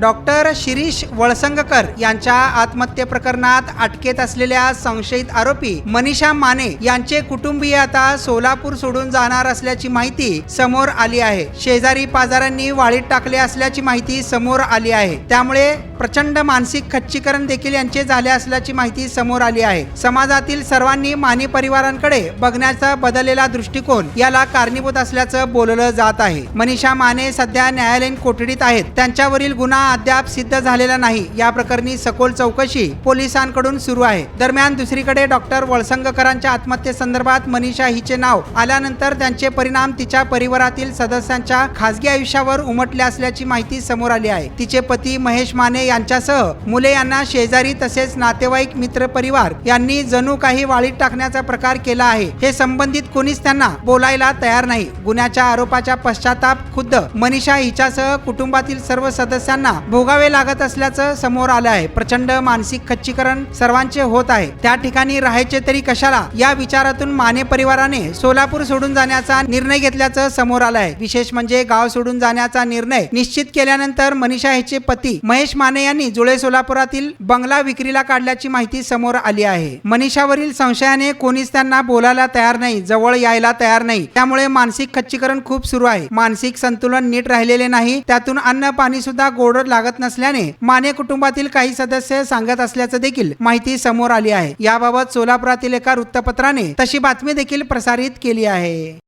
Doctor Shirish Valsangkar यांच्या आत्महत्ये प्रकरणात अटकेत असलेल्या संशयित आरोपी मनीषा माने यांचे कुटुंबीय आता सोलापूर सोडून जाणार असल्याची माहिती समोर आली आहे. शेजारी पाजारांनी वाळीत टाकले असल्याची माहिती समोर आली आहे. त्यामुळे प्रचंड मानसिक खच्चीकरण देखील यांचे झाले असल्याची माहिती समोर आली आहे. समाजातील सर्वांनी माने परिवारांकडे बघण्याचा बदललेला दृष्टिकोन याला कारणीभूत असल्याचं बोललं जात आहे. मनीषा माने सध्या न्यायालयीन कोठडीत आहेत. त्यांच्यावरील गुन्हा अद्याप सिद्ध झालेला नाही. या प्रकरणी सखोल चौकशी पोलिसांकडून सुरू आहे. दरम्यान दुसरीकडे डॉक्टर वळसंगकरांच्या आत्महत्येसंदर्भात मनीषा हिचे नाव आल्यानंतर त्यांचे परिणाम तिच्या परिवारातील सदस्यांच्या खासगी आयुष्यावर उमटले असल्याची माहिती समोर आली आहे. तिचे पती महेश माने यांच्यासह मुले यांना शेजारी तसेच नातेवाईक मित्र परिवार यांनी जणू काही वाळीत टाकण्याचा प्रकार केला आहे. हे संबंधित कोणीच त्यांना बोलायला तयार नाही. गुन्ह्याच्या आरोपाच्या पश्चाताप खुद्द मनीषा हिच्यासह कुटुंबातील सर्व सदस्यांना भोगावे लागत असल्याचं समोर आलं आहे. प्रचंड मानसिक खच्चीकरण सर्वांचे होत आहे. त्या ठिकाणी राहायचे तरी कशाला? या विचारातून माने परिवाराने सोलापूर सोडून जाण्याचा निर्णय घेतल्याचं समोर आलं आहे. विशेष म्हणजे गाव सोडून जाण्याचा निर्णय निश्चित केल्यानंतर मनीषा ह्याचे पती महेश माने यांनी जुळे सोलापुरातील बंगला विक्रीला काढल्याची माहिती समोर आली आहे. मनीषावरील संशयाने कोणीच त्यांना बोलायला तयार नाही जवळ यायला तयार नाही. त्यामुळे मानसिक खच्चीकरण खूप सुरू आहे. मानसिक संतुलन नीट राहिलेले नाही. त्यातून अन्न पाणी सुद्धा गोड लागत नसल्याने माने कुटुंबातील काही सदस्य सांगत असल्याचं देखील माहिती समोर आली आहे. याबाबत सोलापुरातील एका वृत्तपत्राने तशी बातमी देखील प्रसारित केली आहे.